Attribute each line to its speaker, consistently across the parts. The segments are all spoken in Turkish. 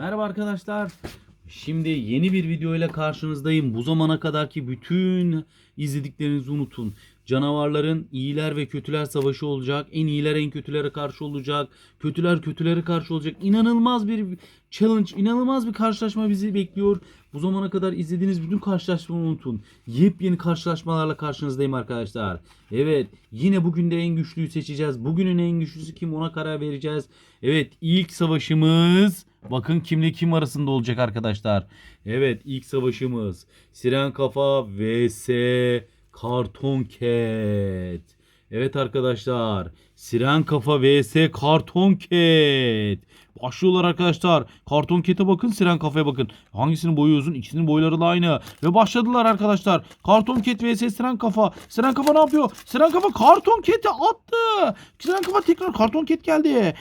Speaker 1: Merhaba arkadaşlar. Şimdi yeni bir video ile karşınızdayım. Bu zamana kadarki bütün izlediklerinizi unutun. Canavarların iyiler ve kötüler savaşı olacak. En iyiler en kötülere karşı olacak. Kötüler kötülere karşı olacak. İnanılmaz bir challenge, inanılmaz bir karşılaşma bizi bekliyor. Bu zamana kadar izlediğiniz bütün karşılaşmaları unutun. Yepyeni karşılaşmalarla karşınızdayım arkadaşlar. Evet, yine bugün de en güçlüyü seçeceğiz. Bugünün en güçlüsü kim ona karar vereceğiz. Evet, ilk savaşımız Bakın kimle kim arasında olacak arkadaşlar. Evet ilk savaşımız Siren Kafa vs Karton Cat. Evet arkadaşlar Siren Kafa vs Karton Cat. Başlıyorlar arkadaşlar. Karton Cat'e bakın Siren Kafa'ya bakın. Hangisinin boyu uzun? İkisinin boyları da aynı. Ve başladılar arkadaşlar. Karton Cat vs Siren Kafa. Siren Kafa ne yapıyor? Siren Kafa Karton Cat'e attı. Siren Kafa tekrar Karton Cat geldi.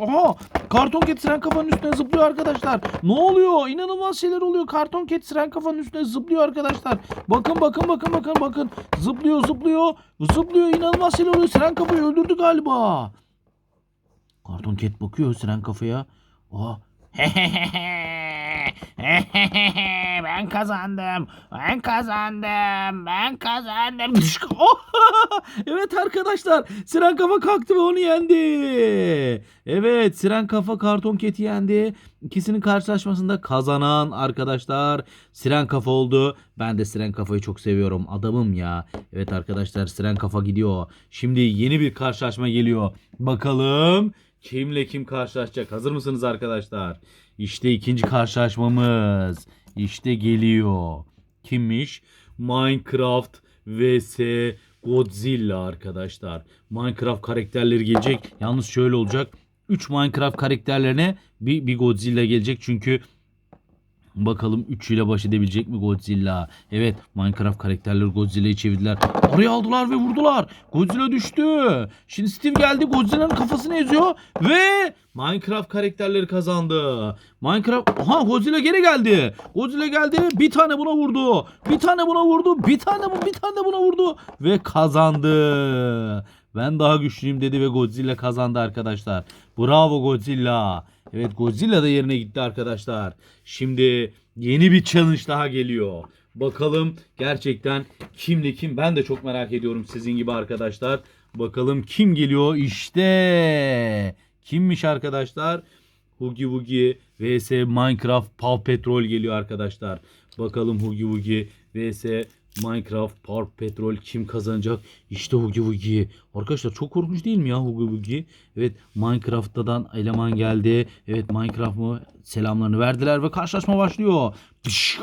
Speaker 1: Aha Karton Cat Siren Kafa'nın üstüne zıplıyor arkadaşlar. Ne oluyor? İnanılmaz şeyler oluyor. Karton Cat Siren Kafa'nın üstüne zıplıyor arkadaşlar. Bakın bakın bakın bakın bakın. Zıplıyor zıplıyor. Zıplıyor inanılmaz şeyler oluyor. Siren Kafa'yı öldürdü galiba. Karton Cat bakıyor Siren Kafa'ya. Aa,
Speaker 2: ben kazandım. Ben kazandım. Ben kazandım.
Speaker 1: Oh! evet arkadaşlar Siren Kafa kalktı ve onu yendi. Evet Siren Kafa Karton Cat'i yendi. İkisinin karşılaşmasında kazanan arkadaşlar Siren Kafa oldu. Ben de Siren Kafa'yı çok seviyorum. Adamım ya. Evet arkadaşlar Siren Kafa gidiyor. Şimdi yeni bir karşılaşma geliyor. Bakalım kimle kim karşılaşacak? Hazır mısınız arkadaşlar? İşte ikinci karşılaşmamız. İşte geliyor. Kimmiş? Minecraft vs Godzilla arkadaşlar. Minecraft karakterleri gelecek. Yalnız şöyle olacak. 3 Minecraft karakterlerine bir, bir Godzilla gelecek. Çünkü bakalım üçüyle baş edebilecek mi Godzilla? Evet Minecraft karakterleri Godzilla'yı çevirdiler. Oraya aldılar ve vurdular. Godzilla düştü. Şimdi Steve geldi Godzilla'nın kafasını eziyor ve Minecraft karakterleri kazandı. Minecraft aha Godzilla geri geldi. Godzilla geldi bir tane buna vurdu. Bir tane buna vurdu. Bir tane bu bir tane buna vurdu ve kazandı. Ben daha güçlüyüm dedi ve Godzilla kazandı arkadaşlar. Bravo Godzilla. Evet Godzilla da yerine gitti arkadaşlar. Şimdi yeni bir challenge daha geliyor. Bakalım gerçekten kimle kim ben de çok merak ediyorum sizin gibi arkadaşlar. Bakalım kim geliyor işte. Kimmiş arkadaşlar? Hugi Wugi vs Minecraft Paw Patrol geliyor arkadaşlar. Bakalım Hugi Wugi vs Minecraft Paw Patrol kim kazanacak? İşte Hugi Wugi. Arkadaşlar çok korkunç değil mi ya Hugi Wugi? Evet Minecraft'tan eleman geldi. Evet Minecraft mı? Selamlarını verdiler ve karşılaşma başlıyor.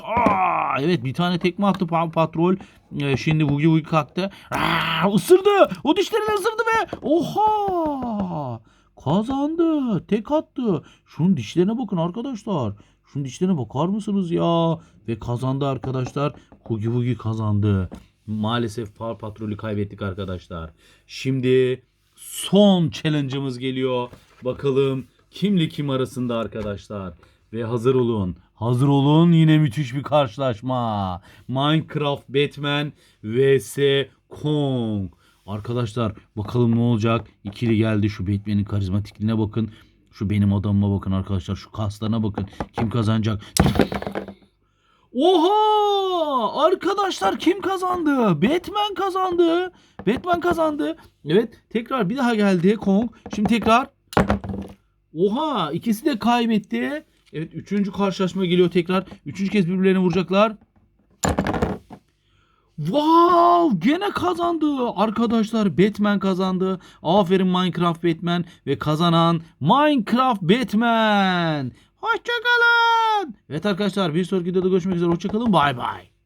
Speaker 1: Aa! evet bir tane tekme attı Paw Patrol. Ee, şimdi Hugi Wugi kalktı. Aa, ısırdı. O dişlerini ısırdı ve oha! Kazandı. Tek attı. Şunun dişlerine bakın arkadaşlar. Şunun dişlerine bakar mısınız ya? Ve kazandı arkadaşlar. Hugi Wugi kazandı. Maalesef Power Patrol'ü kaybettik arkadaşlar. Şimdi son challenge'ımız geliyor. Bakalım kimle kim arasında arkadaşlar. Ve hazır olun. Hazır olun yine müthiş bir karşılaşma. Minecraft Batman vs Kong. Arkadaşlar bakalım ne olacak. İkili geldi şu Batman'in karizmatikliğine bakın. Şu benim adamıma bakın arkadaşlar. Şu kaslarına bakın. Kim kazanacak? Oha! Arkadaşlar kim kazandı? Batman kazandı. Batman kazandı. Evet tekrar bir daha geldi Kong. Şimdi tekrar. Oha ikisi de kaybetti. Evet üçüncü karşılaşma geliyor tekrar. Üçüncü kez birbirlerine vuracaklar. Wow gene kazandı. Arkadaşlar Batman kazandı. Aferin Minecraft Batman ve kazanan Minecraft Batman. Hoşçakalın Evet arkadaşlar bir sonraki videoda görüşmek üzere. Hoşçakalın bay bay